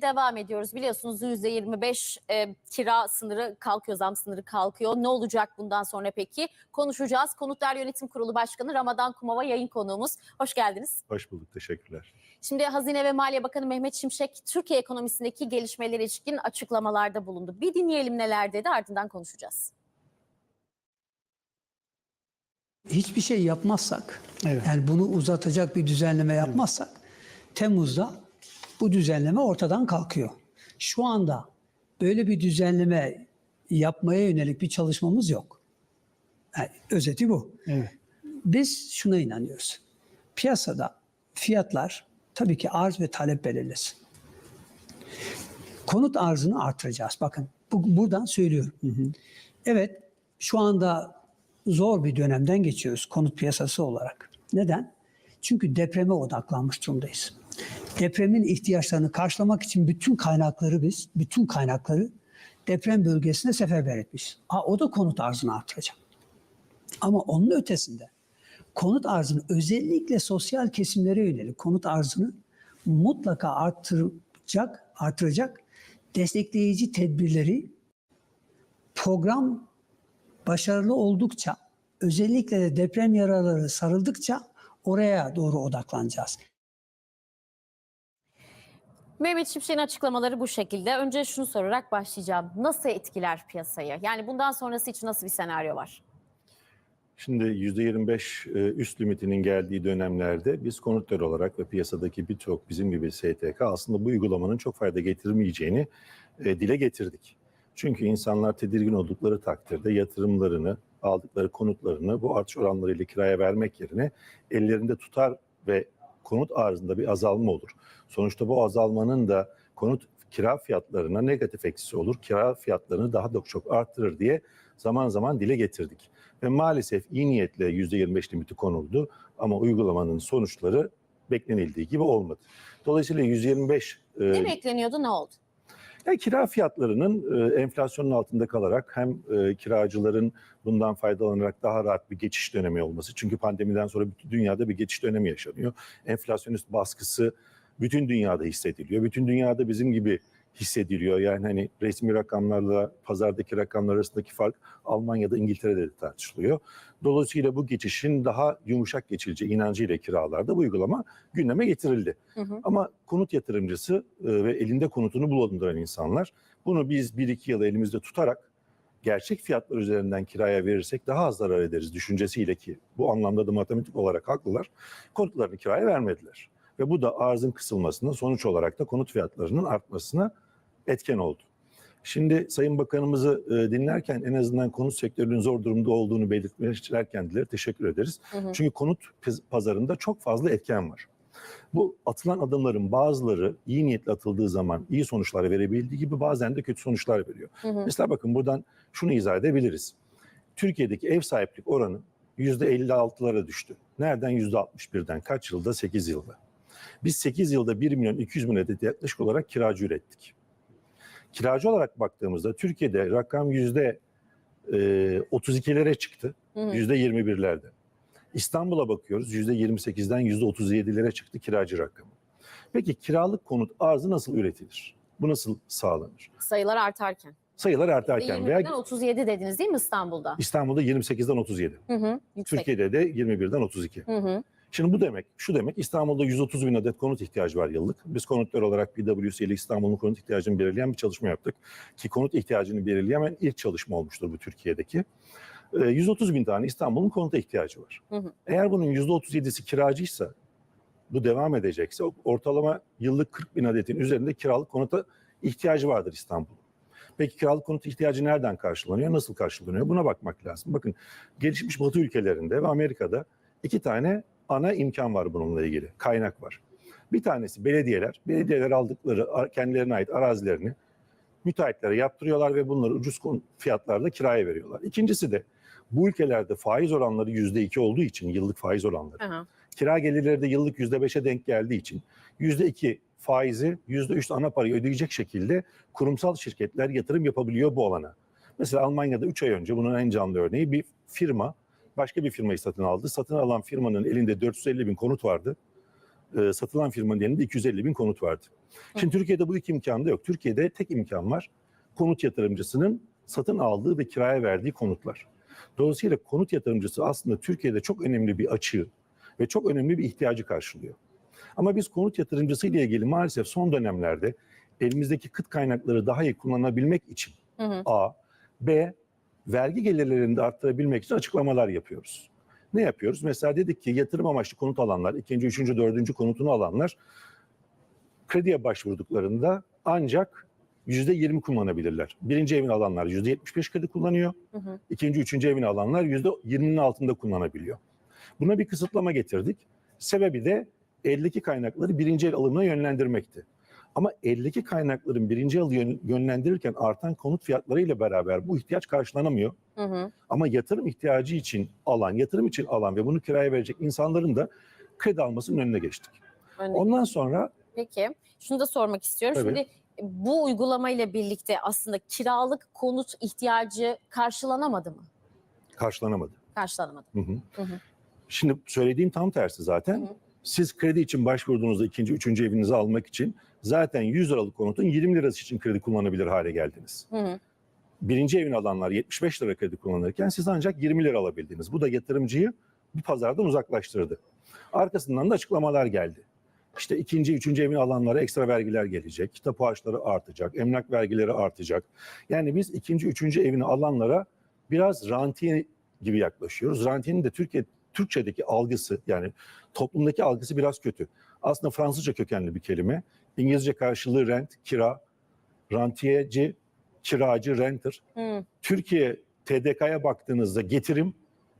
Devam ediyoruz. Biliyorsunuz %25 e, kira sınırı kalkıyor, zam sınırı kalkıyor. Ne olacak bundan sonra peki? Konuşacağız. Konutlar Yönetim Kurulu Başkanı Ramadan Kumava yayın konuğumuz. Hoş geldiniz. Hoş bulduk, teşekkürler. Şimdi Hazine ve Maliye Bakanı Mehmet Şimşek Türkiye ekonomisindeki gelişmelere ilişkin açıklamalarda bulundu. Bir dinleyelim neler dedi ardından konuşacağız. hiçbir şey yapmazsak, Evet. yani bunu uzatacak bir düzenleme yapmazsak, Temmuz'da bu düzenleme ortadan kalkıyor. Şu anda böyle bir düzenleme yapmaya yönelik bir çalışmamız yok. Yani özeti bu. Evet. Biz şuna inanıyoruz. Piyasada fiyatlar tabii ki arz ve talep belirlesin. Konut arzını artıracağız. Bakın bu, buradan söylüyorum. Evet şu anda zor bir dönemden geçiyoruz konut piyasası olarak. Neden? Çünkü depreme odaklanmış durumdayız. Depremin ihtiyaçlarını karşılamak için bütün kaynakları biz, bütün kaynakları deprem bölgesine seferber etmiş. Ha, o da konut arzını artıracak. Ama onun ötesinde konut arzını özellikle sosyal kesimlere yönelik konut arzını mutlaka artıracak, artıracak destekleyici tedbirleri program başarılı oldukça özellikle de deprem yaraları sarıldıkça oraya doğru odaklanacağız. Mehmet Şimşek'in açıklamaları bu şekilde. Önce şunu sorarak başlayacağım. Nasıl etkiler piyasayı? Yani bundan sonrası için nasıl bir senaryo var? Şimdi %25 e, üst limitinin geldiği dönemlerde biz konutlar olarak ve piyasadaki birçok bizim gibi STK aslında bu uygulamanın çok fayda getirmeyeceğini e, dile getirdik. Çünkü insanlar tedirgin oldukları takdirde yatırımlarını, aldıkları konutlarını bu artış oranlarıyla kiraya vermek yerine ellerinde tutar ve konut arzında bir azalma olur. Sonuçta bu azalmanın da konut kira fiyatlarına negatif etkisi olur. Kira fiyatlarını daha da çok arttırır diye zaman zaman dile getirdik. Ve maalesef iyi niyetle %25 limiti konuldu ama uygulamanın sonuçları beklenildiği gibi olmadı. Dolayısıyla 125 e, Ne bekleniyordu ne oldu? Yani kira fiyatlarının e, enflasyonun altında kalarak hem e, kiracıların bundan faydalanarak daha rahat bir geçiş dönemi olması. Çünkü pandemiden sonra bütün dünyada bir geçiş dönemi yaşanıyor. Enflasyonist baskısı bütün dünyada hissediliyor. Bütün dünyada bizim gibi hissediliyor. Yani hani resmi rakamlarla pazardaki rakamlar arasındaki fark Almanya'da İngiltere'de de tartışılıyor. Dolayısıyla bu geçişin daha yumuşak geçileceği inancıyla kiralarda bu uygulama gündeme getirildi. Hı hı. Ama konut yatırımcısı e, ve elinde konutunu bulunduran insanlar bunu biz 1-2 yıl elimizde tutarak gerçek fiyatlar üzerinden kiraya verirsek daha az zarar ederiz düşüncesiyle ki bu anlamda da matematik olarak haklılar. Konutlarını kiraya vermediler. Ve bu da arzın kısılmasına sonuç olarak da konut fiyatlarının artmasına etken oldu. Şimdi Sayın Bakanımızı e, dinlerken en azından konut sektörünün zor durumda olduğunu belirtmişler kendileri teşekkür ederiz. Hı hı. Çünkü konut paz- pazarında çok fazla etken var. Bu atılan adımların bazıları iyi niyetle atıldığı zaman iyi sonuçlar verebildiği gibi bazen de kötü sonuçlar veriyor. Hı hı. Mesela bakın buradan şunu izah edebiliriz. Türkiye'deki ev sahiplik oranı %56'lara düştü. Nereden %61'den? Kaç yılda? 8 yılda. Biz 8 yılda 1 milyon 200 bin adet yaklaşık olarak kiracı ürettik. Kiracı olarak baktığımızda Türkiye'de rakam yüzde e, 32'lere çıktı. Hı hı. Yüzde 21'lerde. İstanbul'a bakıyoruz yüzde 28'den yüzde 37'lere çıktı kiracı rakamı. Peki kiralık konut arzı nasıl üretilir? Bu nasıl sağlanır? Sayılar artarken. Sayılar artarken veya 20'den 37 dediniz değil mi İstanbul'da? İstanbul'da 28'den 37. Hı hı. Yüksek. Türkiye'de de 21'den 32. Hı hı. Şimdi bu demek, şu demek İstanbul'da 130 bin adet konut ihtiyacı var yıllık. Biz konutlar olarak PwC ile İstanbul'un konut ihtiyacını belirleyen bir çalışma yaptık. Ki konut ihtiyacını belirleyen ilk çalışma olmuştur bu Türkiye'deki. Ee, 130 bin tane İstanbul'un konuta ihtiyacı var. Hı hı. Eğer bunun %37'si kiracıysa, bu devam edecekse ortalama yıllık 40 bin adetin üzerinde kiralık konuta ihtiyacı vardır İstanbul'un. Peki kiralık konut ihtiyacı nereden karşılanıyor, nasıl karşılanıyor? Buna bakmak lazım. Bakın gelişmiş Batı ülkelerinde ve Amerika'da iki tane ana imkan var bununla ilgili, kaynak var. Bir tanesi belediyeler, belediyeler aldıkları ar- kendilerine ait arazilerini müteahhitlere yaptırıyorlar ve bunları ucuz fiyatlarda kiraya veriyorlar. İkincisi de bu ülkelerde faiz oranları yüzde iki olduğu için yıllık faiz oranları. Hı. Kira gelirleri de yıllık yüzde beşe denk geldiği için yüzde iki faizi yüzde üç ana parayı ödeyecek şekilde kurumsal şirketler yatırım yapabiliyor bu alana. Mesela Almanya'da 3 ay önce bunun en canlı örneği bir firma başka bir firmayı satın aldı. Satın alan firmanın elinde 450 bin konut vardı. e, satılan firmanın elinde 250 bin konut vardı. Şimdi Türkiye'de bu iki imkan da yok. Türkiye'de tek imkan var. Konut yatırımcısının satın aldığı ve kiraya verdiği konutlar. Dolayısıyla konut yatırımcısı aslında Türkiye'de çok önemli bir açığı ve çok önemli bir ihtiyacı karşılıyor. Ama biz konut yatırımcısı ile ilgili maalesef son dönemlerde elimizdeki kıt kaynakları daha iyi kullanabilmek için Hı hı. A, B vergi gelirlerini de arttırabilmek için açıklamalar yapıyoruz. Ne yapıyoruz? Mesela dedik ki yatırım amaçlı konut alanlar, ikinci, üçüncü, dördüncü konutunu alanlar krediye başvurduklarında ancak yüzde yirmi kullanabilirler. Birinci evini alanlar yüzde yetmiş beş kredi kullanıyor. Hı hı. İkinci, üçüncü evini alanlar yüzde yirminin altında kullanabiliyor. Buna bir kısıtlama getirdik. Sebebi de eldeki kaynakları birinci el alımına yönlendirmekti. Ama eldeki kaynakların birinci yön- yönlendirirken artan konut fiyatlarıyla beraber bu ihtiyaç karşılanamıyor. Hı hı. Ama yatırım ihtiyacı için alan, yatırım için alan ve bunu kiraya verecek insanların da kredi almasının önüne geçtik. Örnek- Ondan sonra Peki şunu da sormak istiyorum. Tabii. Şimdi bu uygulamayla birlikte aslında kiralık konut ihtiyacı karşılanamadı mı? karşılanamadı. Karşılanamadı. Hı hı. Hı hı. Şimdi söylediğim tam tersi zaten. Hı hı. Siz kredi için başvurduğunuzda ikinci, üçüncü evinizi almak için zaten 100 liralık konutun 20 lirası için kredi kullanabilir hale geldiniz. Hı hı. Birinci evini alanlar 75 lira kredi kullanırken siz ancak 20 lira alabildiniz. Bu da yatırımcıyı bu pazardan uzaklaştırdı. Arkasından da açıklamalar geldi. İşte ikinci, üçüncü evini alanlara ekstra vergiler gelecek, kitap harçları artacak, emlak vergileri artacak. Yani biz ikinci, üçüncü evini alanlara biraz rantiye gibi yaklaşıyoruz. Rantiyenin de Türkiye Türkçedeki algısı yani toplumdaki algısı biraz kötü. Aslında Fransızca kökenli bir kelime. İngilizce karşılığı rent, kira, rantiyeci, kiracı, renter. Hı. Türkiye TDK'ya baktığınızda getirim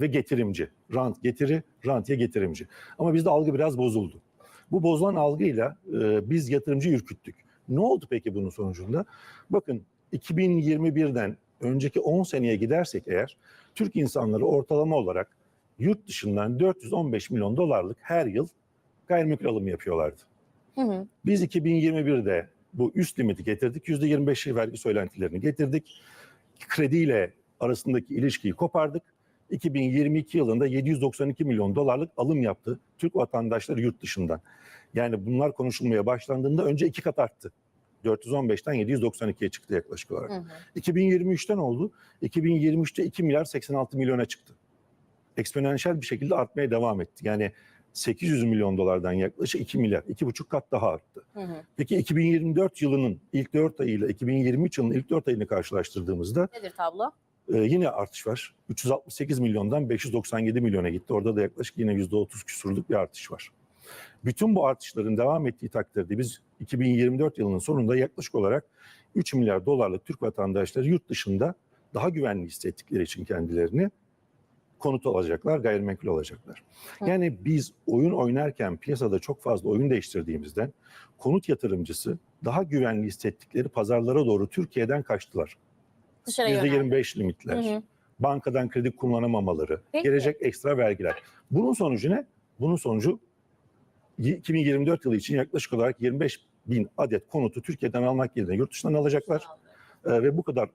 ve getirimci. Rant getiri, rantiye getirimci. Ama bizde algı biraz bozuldu. Bu bozulan algıyla e, biz yatırımcı ürküttük. Ne oldu peki bunun sonucunda? Bakın 2021'den önceki 10 seneye gidersek eğer Türk insanları ortalama olarak yurt dışından 415 milyon dolarlık her yıl gayrimenkul alımı yapıyorlardı. Hı hı. Biz 2021'de bu üst limiti getirdik. %25 vergi söylentilerini getirdik. Krediyle arasındaki ilişkiyi kopardık. 2022 yılında 792 milyon dolarlık alım yaptı Türk vatandaşları yurt dışından. Yani bunlar konuşulmaya başlandığında önce iki kat arttı. 415'ten 792'ye çıktı yaklaşık olarak. Hı hı. 2023'ten oldu. 2023'te 2 milyar 86 milyona çıktı. Eksponansiyel bir şekilde artmaya devam etti. Yani 800 milyon dolardan yaklaşık 2 milyar, 2,5 kat daha arttı. Hı hı. Peki 2024 yılının ilk 4 ayıyla 2023 yılının ilk 4 ayını karşılaştırdığımızda Nedir tablo? e, yine artış var. 368 milyondan 597 milyona gitti. Orada da yaklaşık yine %30 küsurluk bir artış var. Bütün bu artışların devam ettiği takdirde biz 2024 yılının sonunda yaklaşık olarak 3 milyar dolarlık Türk vatandaşları yurt dışında daha güvenli hissettikleri için kendilerini konut alacaklar, gayrimenkul alacaklar. Hı. Yani biz oyun oynarken piyasada çok fazla oyun değiştirdiğimizden konut yatırımcısı daha güvenli hissettikleri pazarlara doğru Türkiye'den kaçtılar. Dışarıya yöneldi. %25 limitler, Hı hı. bankadan kredi kullanamamaları, Peki. gelecek ekstra vergiler. Bunun sonucu ne? Bunun sonucu 2024 yılı için yaklaşık olarak 25 bin adet konutu Türkiye'den almak yerine yurt dışından alacaklar. Ee, ve bu kadar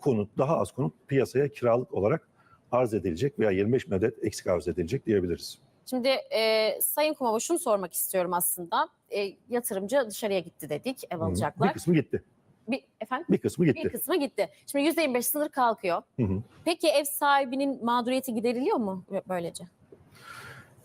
konut, daha az konut piyasaya kiralık olarak arz edilecek veya 25 bin adet eksik arz edilecek diyebiliriz. Şimdi e, Sayın Kumava şunu sormak istiyorum aslında. E, yatırımcı dışarıya gitti dedik, ev alacaklar. Bir kısmı gitti. Bir, efendim? Bir kısmı gitti. Bir kısmı gitti. Şimdi %25 sınır kalkıyor. Hı hı. Peki ev sahibinin mağduriyeti gideriliyor mu böylece?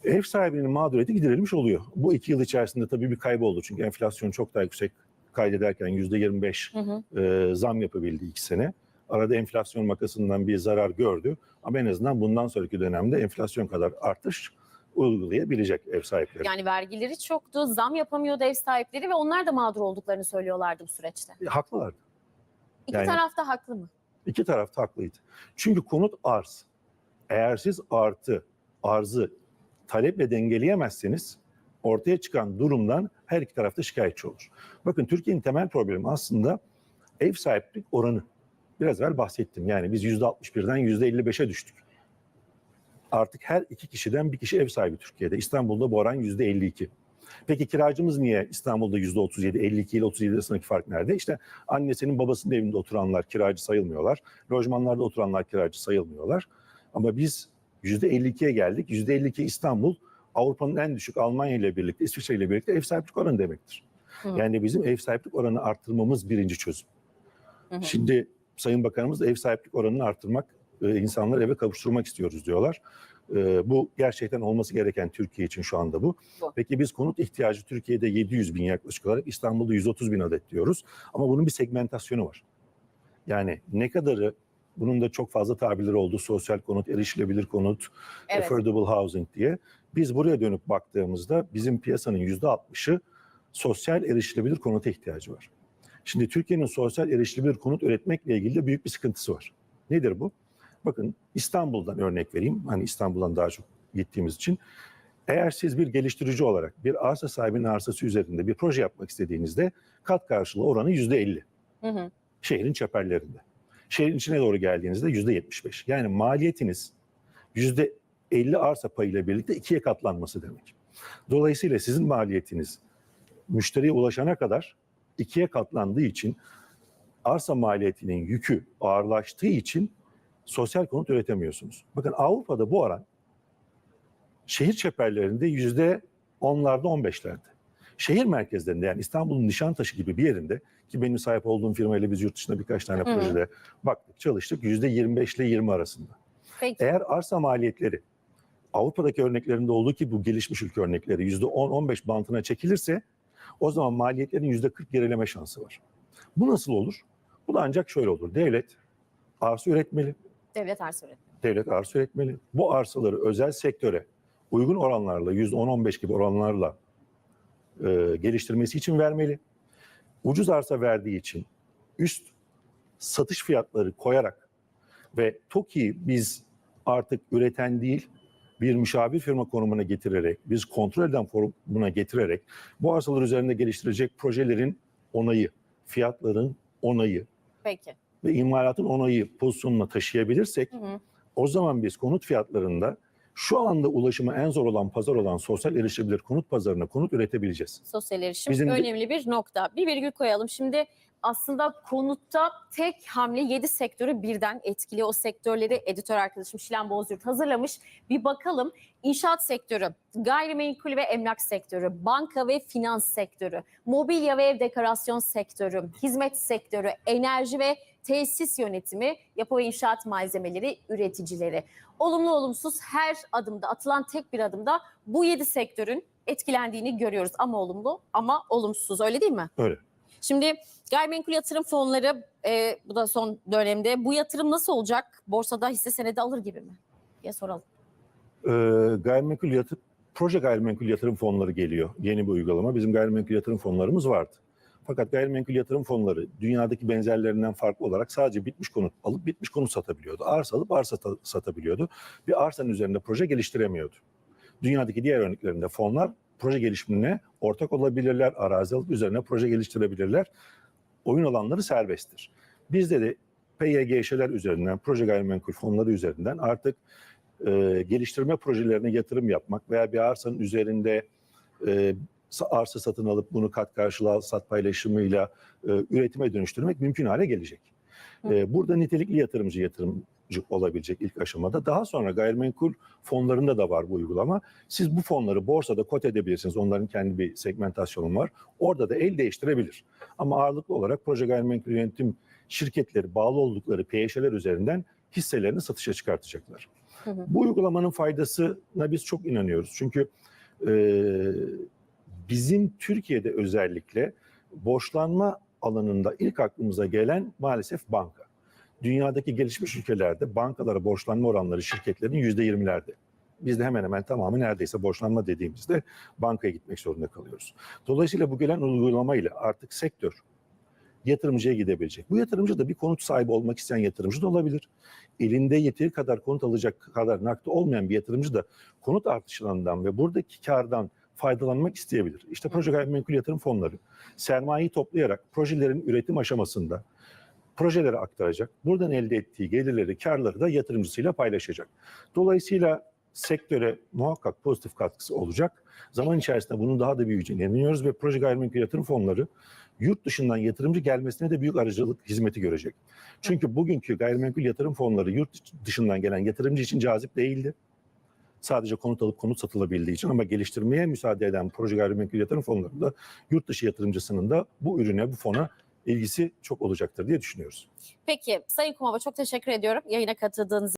Ev sahibinin mağduriyeti giderilmiş oluyor. Bu iki yıl içerisinde tabii bir kaybı oldu. Çünkü enflasyon çok daha yüksek kaydederken %25 Hı hı. e, zam yapabildi iki sene. Arada enflasyon makasından bir zarar gördü. Ama en azından bundan sonraki dönemde enflasyon kadar artış uygulayabilecek ev sahipleri. Yani vergileri çoktu, zam yapamıyordu ev sahipleri ve onlar da mağdur olduklarını söylüyorlardı bu süreçte. E, Haklılardı. İki Yani- taraf da haklı mı? İki taraf da haklıydı. Çünkü konut arz. Eğer siz artı, arzı taleple dengeleyemezseniz ortaya çıkan durumdan her iki tarafta şikayetçi olur. Bakın Türkiye'nin temel problemi aslında ev sahiplik oranı. Biraz evvel bahsettim. Yani biz %61'den %55'e düştük. Artık her iki kişiden bir kişi ev sahibi Türkiye'de. İstanbul'da bu oran %52. Peki kiracımız niye İstanbul'da %37, 52 ile 37 arasındaki fark nerede? İşte annesinin babasının evinde oturanlar kiracı sayılmıyorlar. Lojmanlarda oturanlar kiracı sayılmıyorlar. Ama biz %52'ye geldik. %52 İstanbul Avrupa'nın en düşük Almanya ile birlikte, İsviçre ile birlikte ev sahiplik oranı demektir. Hı. Yani bizim ev sahiplik oranını arttırmamız birinci çözüm. Hı hı. Şimdi Sayın Bakanımız da ev sahiplik oranını arttırmak, e, insanları eve kavuşturmak istiyoruz diyorlar. E, bu gerçekten olması gereken Türkiye için şu anda bu. Bu. Peki biz konut ihtiyacı Türkiye'de 700 bin yaklaşık olarak İstanbul'da 130 bin adet diyoruz. Ama bunun bir segmentasyonu var. Yani ne kadarı bunun da çok fazla tabirleri oldu. Sosyal konut, erişilebilir konut, Evet. affordable housing diye. Biz buraya dönüp baktığımızda bizim piyasanın %60'ı sosyal erişilebilir konuta ihtiyacı var. Şimdi Türkiye'nin sosyal erişilebilir konut üretmekle ilgili de büyük bir sıkıntısı var. Nedir bu? Bakın İstanbul'dan örnek vereyim. Hani İstanbul'dan daha çok gittiğimiz için. Eğer siz bir geliştirici olarak bir arsa sahibinin arsası üzerinde bir proje yapmak istediğinizde kat karşılığı oranı %50 Hı hı. şehrin çeperlerinde. Şehrin içine doğru geldiğinizde yüzde 75. Yani maliyetiniz yüzde 50 arsa payıyla birlikte ikiye katlanması demek. Dolayısıyla sizin maliyetiniz müşteriye ulaşana kadar ikiye katlandığı için arsa maliyetinin yükü ağırlaştığı için sosyal konut üretemiyorsunuz. Bakın Avrupa'da bu oran şehir çeperlerinde yüzde onlarda on beşlerde. Şehir merkezlerinde yani İstanbul'un Nişantaşı gibi bir yerinde ki benim sahip olduğum firmayla biz yurt dışında birkaç tane Hı. projede baktık çalıştık yüzde 25 ile 20 arasında. Peki. Eğer arsa maliyetleri Avrupa'daki örneklerinde olduğu ki bu gelişmiş ülke örnekleri yüzde 10-15 bantına çekilirse o zaman maliyetlerin yüzde 40 gerileme şansı var. Bu nasıl olur? Bu da ancak şöyle olur. Devlet arsa üretmeli, Devlet arsa üretimi. devlet arsa üretmeli. Bu arsaları özel sektöre uygun oranlarla, %10-15 gibi oranlarla e, geliştirmesi için vermeli. Ucuz arsa verdiği için üst satış fiyatları koyarak ve TOKİ'yi biz artık üreten değil, bir müşavir firma konumuna getirerek, biz kontrol eden formuna getirerek bu arsalar üzerinde geliştirecek projelerin onayı, fiyatların onayı Peki. ve imalatın onayı pozisyonuna taşıyabilirsek Hı hı. o zaman biz konut fiyatlarında şu anda ulaşımı en zor olan pazar olan sosyal erişilebilir konut pazarına konut üretebileceğiz. Sosyal erişim Bizim önemli bir nokta. Bir virgül koyalım. Şimdi aslında konutta tek hamle 7 sektörü birden etkiliyor. O sektörleri editör arkadaşım Şilen Bozyurt hazırlamış. Bir bakalım. İnşaat sektörü, gayrimenkul ve emlak sektörü, banka ve finans sektörü, mobilya ve ev dekorasyon sektörü, hizmet sektörü, enerji ve tesis yönetimi, yapı ve inşaat malzemeleri üreticileri. Olumlu olumsuz her adımda atılan tek bir adımda bu 7 sektörün etkilendiğini görüyoruz. Ama olumlu ama olumsuz öyle değil mi? Öyle. Şimdi gayrimenkul yatırım fonları e, bu da son dönemde bu yatırım nasıl olacak? Borsada hisse senedi alır gibi mi? diye soralım. Ee, gayrimenkul yatırım, proje gayrimenkul yatırım fonları geliyor. Yeni bir uygulama. Bizim gayrimenkul yatırım fonlarımız vardı. Fakat gayrimenkul yatırım fonları dünyadaki benzerlerinden farklı olarak sadece bitmiş konut alıp bitmiş konut satabiliyordu. Arsa alıp arsa ta- satabiliyordu. Bir arsanın üzerinde proje geliştiremiyordu. Dünyadaki diğer örneklerinde fonlar proje gelişimine ortak olabilirler, arazi alıp üzerine proje geliştirebilirler. Oyun alanları serbesttir. Bizde de PYGŞ'ler üzerinden, proje gayrimenkul fonları üzerinden artık e, geliştirme projelerine yatırım yapmak veya bir arsanın üzerinde e, sa- arsa satın alıp bunu kat karşılığı sat paylaşımıyla e, üretime dönüştürmek mümkün hale gelecek. E, burada nitelikli yatırımcı yatırımcı olabilecek ilk aşamada. Daha sonra gayrimenkul fonlarında da var bu uygulama. Siz bu fonları borsada kot edebilirsiniz. Onların kendi bir segmentasyonu var. Orada da el değiştirebilir. Ama ağırlıklı olarak proje gayrimenkul yönetim şirketleri bağlı oldukları PYŞ'ler üzerinden hisselerini satışa çıkartacaklar. Hı hı. Bu uygulamanın faydasına biz çok inanıyoruz. Çünkü e, bizim Türkiye'de özellikle borçlanma alanında ilk aklımıza gelen maalesef banka. Dünyadaki gelişmiş ülkelerde bankalara borçlanma oranları şirketlerin yüzde yirmilerde. Bizde hemen hemen tamamı neredeyse borçlanma dediğimizde bankaya gitmek zorunda kalıyoruz. Dolayısıyla bu gelen uygulamayla artık sektör yatırımcıya gidebilecek. Bu yatırımcı da bir konut sahibi olmak isteyen yatırımcı da olabilir. Elinde yeteri kadar konut alacak kadar nakdi olmayan bir yatırımcı da konut artışlarından ve buradaki kardan faydalanmak isteyebilir. İşte proje gayrimenkul yatırım fonları sermayeyi toplayarak projelerin üretim aşamasında projelere aktaracak. Buradan elde ettiği gelirleri, karları da yatırımcısıyla paylaşacak. Dolayısıyla sektöre muhakkak pozitif katkısı olacak. Zaman içerisinde bunun daha da büyüyeceğine inanıyoruz ve proje gayrimenkul yatırım fonları yurt dışından yatırımcı gelmesine de büyük aracılık hizmeti görecek. Çünkü bugünkü gayrimenkul yatırım fonları yurt dışından gelen yatırımcı için cazip değildi. Sadece konut alıp konut satılabildiği için ama geliştirmeye müsaade eden proje gayrimenkul yatırım fonlarında yurt dışı yatırımcısının da bu ürüne, bu fona ilgisi çok olacaktır diye düşünüyoruz. Peki Sayın Kumava çok teşekkür ediyorum yayına katıldığınız